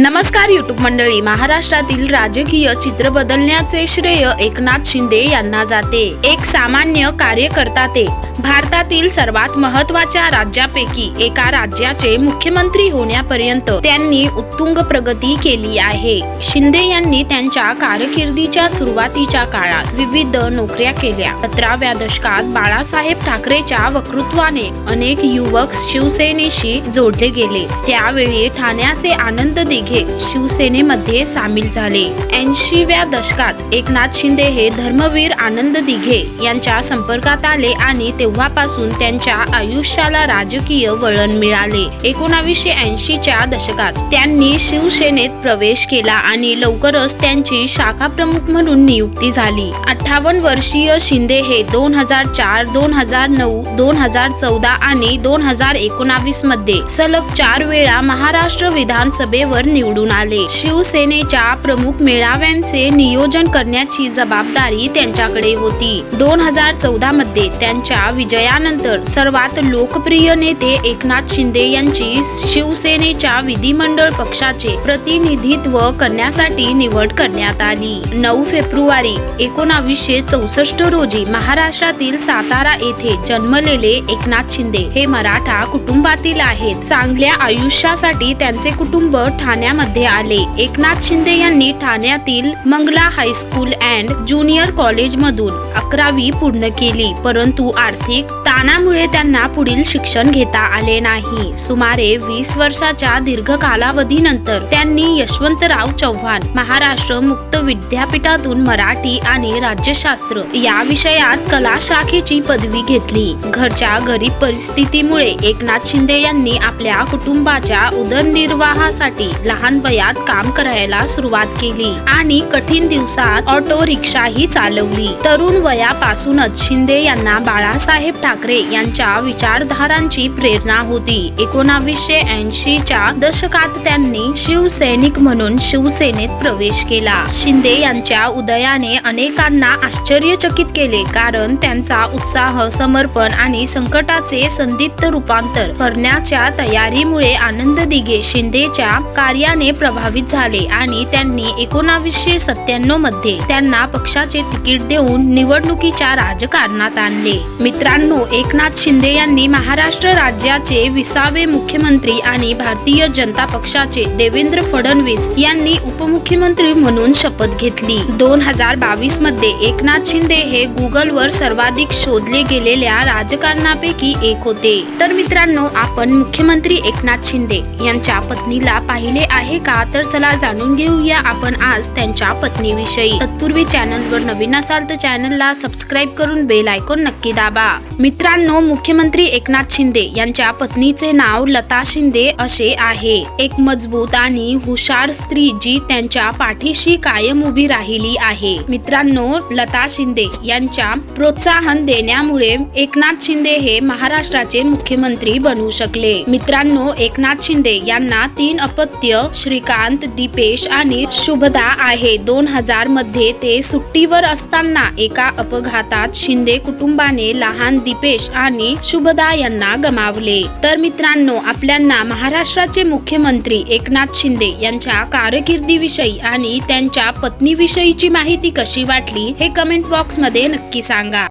नमस्कार युट्यूब मंडळी. महाराष्ट्रातील राजकीय चित्र बदलण्याचे श्रेय एकनाथ शिंदे यांना जाते. एक सामान्य कार्यकर्ता ते. भारतातील सर्वात महत्त्वाच्या राज्यापैकी एका राज्याचे मुख्यमंत्री होण्यापर्यंत त्यांनी उत्तुंग प्रगती केली आहे. शिंदे यांनी त्यांच्या कारकिर्दीच्या सुरुवातीच्या काळात विविध नोकऱ्या केल्या. सतराव्या दशकात बाळासाहेब ठाकरेच्या वक्तृत्वाने अनेक युवक शिवसेनेशी जोडले गेले. त्यावेळी ठाण्याचे आनंद दिघे शिवसेनेमध्ये सामील झाले. ऐंशीव्या दशकात एकनाथ शिंदे हे धर्मवीर आनंद दिघे यांच्या संपर्कात आले आणि तेव्हापासून त्यांच्या आयुष्याला राजकीय वळण मिळाले. एकोणावीसशे ऐंशीच्या दशकात त्यांनी शिवसेनेत प्रवेश केला आणि लवकरच त्यांची शाखा प्रमुख म्हणून नियुक्ती झाली. अठ्ठावन्न वर्षीय शिंदे हे दोन हजार चार दोन हजार नऊ दोन हजार चौदा आणि दोन हजार एकोणावीसमध्ये सलग चार वेळा महाराष्ट्र विधानसभेवर निवडून आले. शिवसेनेच्या प्रमुख मेळाव्यांचे नियोजन करण्याची जबाबदारी त्यांच्याकडे होती. दोन हजार चौदा मध्ये त्यांच्या विजयानंतर सर्वात लोकप्रिय नेते एकनाथ शिंदे यांची शिवसेनेच्या विधिमंडळ पक्षाचे प्रतिनिधित्व करण्यासाठी निवड करण्यात आली. नऊ फेब्रुवारी एकोणावीसशे चौसष्ट रोजी महाराष्ट्रातील सातारा येथे जन्मलेले एकनाथ शिंदे हे मराठा कुटुंबातील आहेत. चांगल्या आयुष्यासाठी त्यांचे कुटुंब ठाण्यामध्ये आले. एकनाथ शिंदे यांनी ठाण्यातील Mangala high school and junior college मधून अकरावी पूर्ण केली परंतु आर्थिक ताणामुळे त्यांना पुढील शिक्षण घेता आले नाही. सुमारे वीस वर्षाच्या दीर्घ कालावधीनंतर त्यांनी यशवंतराव चव्हाण महाराष्ट्र मुक्त विद्यापीठातून मराठी आणि राज्यशास्त्र या विषयात कला शाखेची पदवी घेतली. घरच्या गरीब परिस्थितीमुळे एकनाथ शिंदे यांनी आपल्या कुटुंबाच्या उदरनिर्वाहासाठी लहान वयात काम करायला सुरुवात केली आणि कठीण दिवसात ऑटो रिक्षाही चालवली. तरुण वयापासूनच शिंदे यांना बाळासाहेब ठाकरे यांच्या विचारधारांची प्रेरणा होती. एकोणावीसशे ऐंशीच्या दशकात त्यांनी शिवसैनिक म्हणून शिवसेनेत प्रवेश केला. शिंदे यांच्या उदयाने अनेकांना आश्चर्यचकित केले कारण त्यांचा उत्साह समर्पण आणि संकटाचे संदिग्ध रूपांतर करण्याच्या तयारीमुळे आनंद दिघे शिंदेच्या कार्याने प्रभावित झाले आणि त्यांनी एकोणावीसशे सत्त्याण्णवमध्ये त्यांना पक्षाचे तिकीट देऊन निवडणुकीच्या राजकारणात आणले. मित्रांनो एकनाथ शिंदे यांनी महाराष्ट्र राज्याचे विसावे मुख्यमंत्री आणि भारतीय जनता पक्षाचे देवेंद्र फडणवीस यांनी उपमुख्यमंत्री म्हणून शपथ घेतली. दोन हजार बावीसमध्ये एकनाथ शिंदे हे गुगलवर सर्वाधिक शोधले गेलेल्या राजकारणापैकी एक होते. तर मित्रांनो आपण मुख्यमंत्री एकनाथ शिंदे यांच्या पत्नीला पाहिले आहे का? तर चला जाणून घेऊया आपण आज त्यांच्या पत्नीविषयी. तत्पूर्वी चॅनलवर नवीन असाल तर चॅनलला सबस्क्राईब करून बेल आयकॉन नक्की दाबा. मित्रांनो मुख्यमंत्री एकनाथ शिंदे यांच्या पत्नीचे नाव लता शिंदे असे आहे. एक मजबूत आणि हुशार स्त्री जी त्यांच्या पाठीशी कायम उभी राहिली आहे. मित्रांनो लता शिंदे यांच्या प्रोत्साहन देण्यामुळे एकनाथ शिंदे हे महाराष्ट्राचे मुख्यमंत्री बनू शकले. मित्रांनो एकनाथ शिंदे यांना तीन अपत्य श्रीकांत दीपेश आणि शुभदा आहे. दोन हजारमध्ये ते सुट्टीवर असताना एका अपघातात शिंदे कुटुंबाने लहान दीपेश आणि शुभदा यांना गमावले. तर मित्रांनो आपल्यांना महाराष्ट्राचे मुख्यमंत्री एकनाथ शिंदे यांच्या कारकिर्दीविषयी आणि त्यांच्या पत्नीविषयीची माहिती कशी वाटली हे कमेंट बॉक्समध्ये नक्की सांगा.